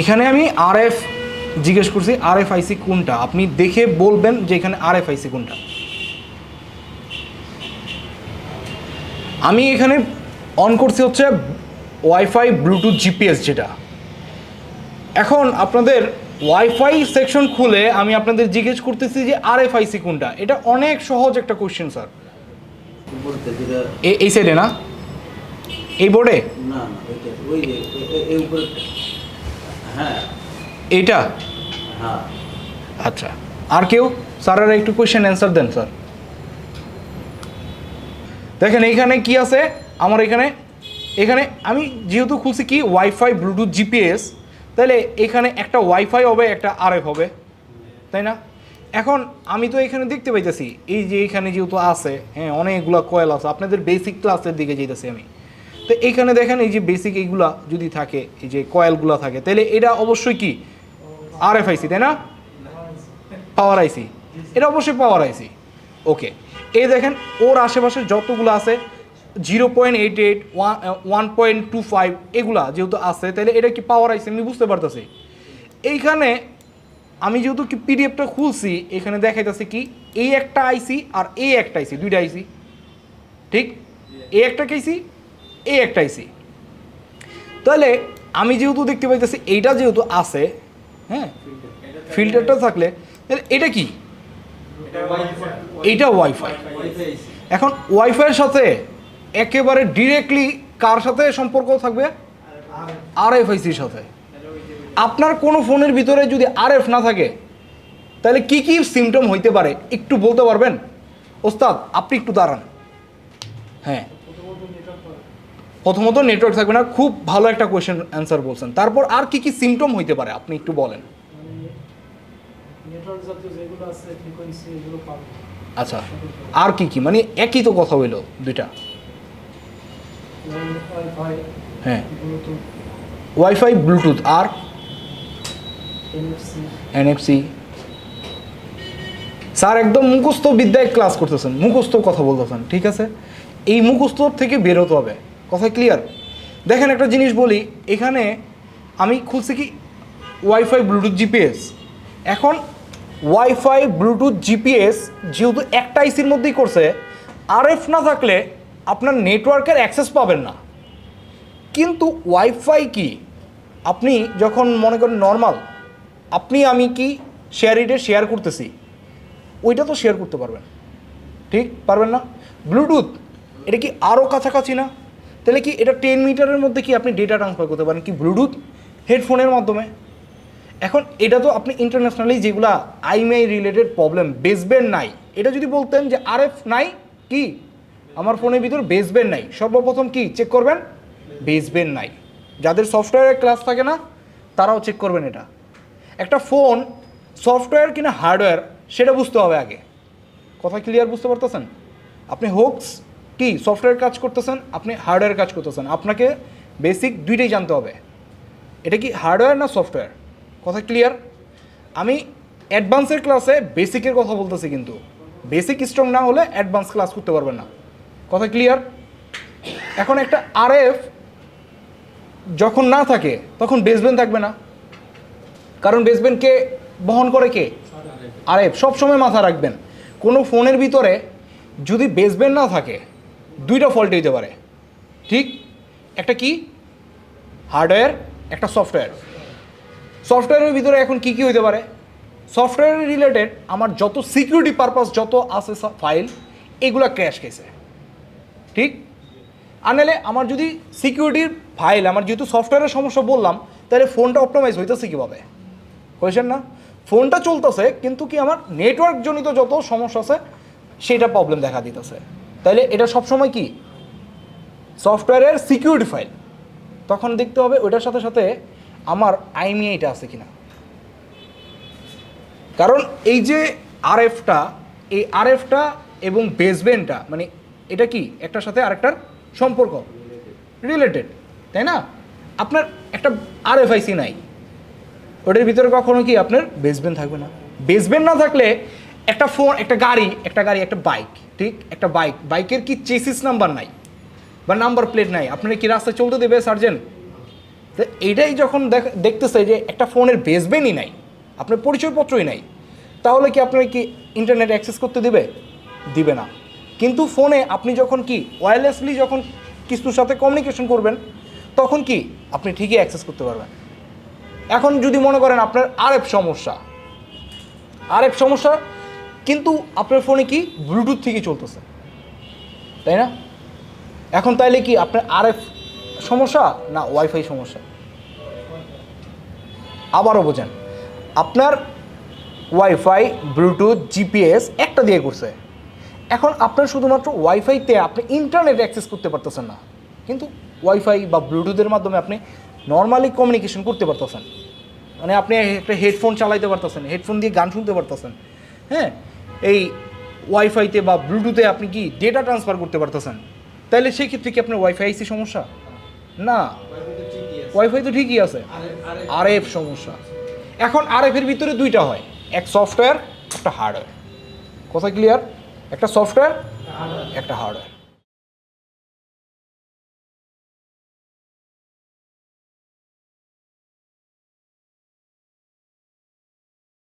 এখানে আমি আর এফ জিজ্ঞেস করছি আর এফ আইসি কোনটা? আপনি দেখে বলবেন যে এখানে আর এফ আইসি কোনটা। আমি এখানে অন করছি হচ্ছে ওয়াইফাই ব্লুটুথ জিপিএস যেটা। এখন আপনাদের ওয়াইফাই সেকশন খুলে আমি আপনাদের জিজ্ঞেস করতেছি যে আর এফ আইসি কোনটা? এটা অনেক সহজ একটা কোশ্চেন স্যার এই সাইডে না? এই বোর্ডে না এইটা? হ্যাঁ। আচ্ছা। আর কেউ? স্যারেরা একটু কোয়েশ্চেন অ্যান্সার দেন স্যার। দেখেন এইখানে কি আছে? আমার এখানে এখানে আমি যেহেতু খুলছি কি? ওয়াইফাই ব্লুটুথ জিপিএস তাহলে এখানে একটা ওয়াইফাই হবে একটা আরএফ হবে। তাই না? এখন আমি তো এখানে দেখতে পাইতেছি এই যে এখানে যেহেতু আছে হ্যাঁ অনেকগুলো কয়েল আছে আপনাদের বেসিক ক্লাসের দিকে যেতেছি আমি। তো এইখানে দেখেন এই যে বেসিক এইগুলা যদি থাকে, এই যে কয়েলগুলো থাকে, তাহলে এটা অবশ্যই কি? আরএফআইসি তাই না? পাওয়ার আইসি এটা অবশ্যই পাওয়ার আইসি ওকে এই দেখেন, ওর আশেপাশে যতগুলো আছে zero point eight eight one one point two five এগুলা যেহেতু আছে, তাহলে এটা কি পাওয়ার আইসি আমি বুঝতে পারতেছি। এইখানে আমি যেহেতু কি পিডিএফটা খুলছি, এখানে দেখাইতেছে কি এই একটা আইসি আর এই একটা আইসি দুইটা আইসি ঠিক? এই একটা আইসি এই একটা আইসি তাহলে আমি যেহেতু দেখতে পাইতেছি এইটা যেহেতু আছে হ্যাঁ? ফিল্টারটা থাকলে, তাহলে এটা কি? এইটা ওয়াইফাই এখন ওয়াইফাইয়ের সাথে একেবারে ডিরেক্টলি কার সাথে সম্পর্ক থাকবে? আর এফ আইসির সাথে। আপনার কোনো ফোনের ভিতরে যদি আর এফ না থাকে, তাহলে কি কি সিমটম হইতে পারে? একটু বলতে পারবেন? ওস্তাদ, আপনি একটু দাঁড়ান। হ্যাঁ। প্রথমত নেটওয়ার্ক থাকবে না খুব ভালো একটা কোয়েশ্চেন অ্যান্সার বলছেন। তারপর আর কি কি সিমটম হইতে পারে আপনি একটু বলেন। আচ্ছা আর কি কি? মানে একই তো কথা হইল দুইটা। হ্যাঁ। ওয়াইফাই ব্লুটুথ আর? এনএফসি এনএফসি স্যার একদম মুখস্থ বিদ্যায় ক্লাস করতেছেন মুখস্থ কথা বলতেছেন ঠিক আছে? এই মুখস্থ থেকে বেরোতে হবে। কথা ক্লিয়ার দেখেন একটা জিনিস বলি, এখানে আমি খুলছি কি? ওয়াইফাই ব্লুটুথ জিপিএস এখন ওয়াইফাই ব্লুটুথ জিপিএস যেহেতু একটা আইসির মধ্যেই করছে আরএফ না থাকলে আপনার নেটওয়ার্কের অ্যাক্সেস পাবেন না। কিন্তু ওয়াইফাই কি? আপনি যখন মনে করেন নর্মাল আপনি আমি কি শেয়ার ইটে শেয়ার করতেছি, ওইটা তো শেয়ার করতে পারবেন। ঠিক? পারবেন না? ব্লুটুথ এটা কি আরও কাছাকাছি না? তাহলে কি এটা টেন মিটারের মধ্যে কি আপনি ডেটা ট্রান্সফার করতে পারেন? কি ব্লুটুথ হেডফোনের মাধ্যমে? এখন এটা তো আপনি ইন্টারন্যাশনালি যেগুলা আইএমআই রিলেটেড প্রবলেম বেসব্যান্ড নাই। এটা যদি বলতেন যে আরএফ নাই, কি? আমার ফোনের ভিতর বেসব্যান্ড নাই। সর্বপ্রথম কি চেক করবেন? বেসব্যান্ড নাই। যাদের সফটওয়্যারের ক্লাস থাকে না, তারাও চেক করবেন এটা। একটা ফোন সফটওয়্যার কিনা হার্ডওয়্যার সেটা বুঝতে হবে আগে। কথা ক্লিয়ার বুঝতে পারতেছেন? আপনি হোকস কি সফটওয়্যার কাজ করতেছেন আপনি হার্ডওয়্যার কাজ করতেছেন। আপনাকে বেসিক দুইটাই জানতে হবে। এটা কি হার্ডওয়্যার না সফটওয়্যার কথা ক্লিয়ার আমি অ্যাডভান্সের ক্লাসে বেসিকের কথা বলতেছি কিন্তু। বেসিক স্ট্রং না হলে অ্যাডভান্স ক্লাস করতে পারবেন না। কথা ক্লিয়ার এখন একটা আরএফ যখন না থাকে তখন বেসবেন থাকবে না। কারণ বেসবেনকে বহন করে কে? আরএফ সবসময় মাথা রাখবেন। কোনো ফোনের ভিতরে যদি বেসবেন না থাকে দুইটা ফল্ট হইতে পারে। ঠিক? একটা কি? হার্ডওয়্যার একটা সফটওয়্যার সফটওয়্যারের ভিতরে এখন কি কি হইতে পারে? সফটওয়্যার রিলেটেড আমার যত সিকিউরিটি পারপাস যত আছে ফাইল এগুলো ক্র্যাশ খেয়েছে ঠিক? আর নাহলে আমার যদি সিকিউরিটির ফাইল আমার যেহেতু সফটওয়্যারের সমস্যা বললাম, তাহলে ফোনটা অপটোমাইজ হইতেছে কীভাবে? হয়েছেন না? ফোনটা চলতেছে, কিন্তু কি আমার নেটওয়ার্কজনিত যত সমস্যা আছে, সেটা প্রবলেম দেখা দিতেছে। তাহলে এটা সবসময় কি? সফটওয়্যারের সিকিউরিটি ফাইল তখন দেখতে হবে ওইটার সাথে সাথে আমার আইমিআইটা আছে কিনা। কারণ এই যে আরএফটা, এই আরএফটা এবং বেসবেনটা মানে এটা কি? একটার সাথে আরেকটার সম্পর্ক। রিলেটেড তাই না? আপনার একটা আরএফআইসি নাই। ওটার ভিতরে কখনো কি আপনার বেসবেন থাকবে না? বেসবেন না থাকলে একটা ফোন, একটা গাড়ি একটা গাড়ি, একটা বাইক ঠিক, একটা বাইক বাইকের কি চেসিস নাম্বার নাই? বা নাম্বার প্লেট নাই? আপনার কি রাস্তায় চলতে দেবে, সার্জেন? তো এইটাই যখন দেখ- দেখতেছে যে একটা ফোনের বেসবেনই নাই, আপনার পরিচয়পত্রই নাই, তাহলে কি আপনার কি ইন্টারনেট অ্যাক্সেস করতে দিবে? দিবে না। কিন্তু ফোনে আপনি যখন কি ওয়্যারলেসলি যখন কিছুর সাথে কমিউনিকেশন করবেন, তখন কি আপনি ঠিকই অ্যাক্সেস করতে পারবেন। এখন যদি মনে করেন আপনার আরএফ সমস্যা আরএফ সমস্যা কিন্তু আপনার ফোনে কি ব্লুটুথ থেকে চলতেছে। তাই না? এখন তাইলে কি আপনার আরএফ সমস্যা না ওয়াইফাই সমস্যা? আবারও বোঝেন, আপনার ওয়াইফাই, ব্লুটুথ, জিপিএস একটা দিয়ে করছে। এখন আপনার শুধুমাত্র ওয়াইফাইতে আপনি ইন্টারনেট অ্যাক্সেস করতে পারতেছেন না। কিন্তু ওয়াইফাই বা ব্লুটুথের মাধ্যমে আপনি নর্মালি কমিউনিকেশন করতে পারতেছেন। মানে আপনি একটা হেডফোন চালাইতে পারতেছেন, হেডফোন দিয়ে গান শুনতে পারতেছেন। হ্যাঁ? এই ওয়াইফাইতে বা ব্লুটুথে আপনি কি ডেটা ট্রান্সফার করতে পারতেছেন? তাহলে সেই ক্ষেত্রে কি আপনার ওয়াইফাই আইসি সমস্যা? না। ওয়াইফাই তো ঠিকই আছে। আরএফ সমস্যা। এখন আরএফের ভিতরে দুইটা হয়। এক সফটওয়্যার একটা হার্ডওয়্যার কথা ক্লিয়ার একটা সফটওয়্যার একটা হার্ডওয়্যার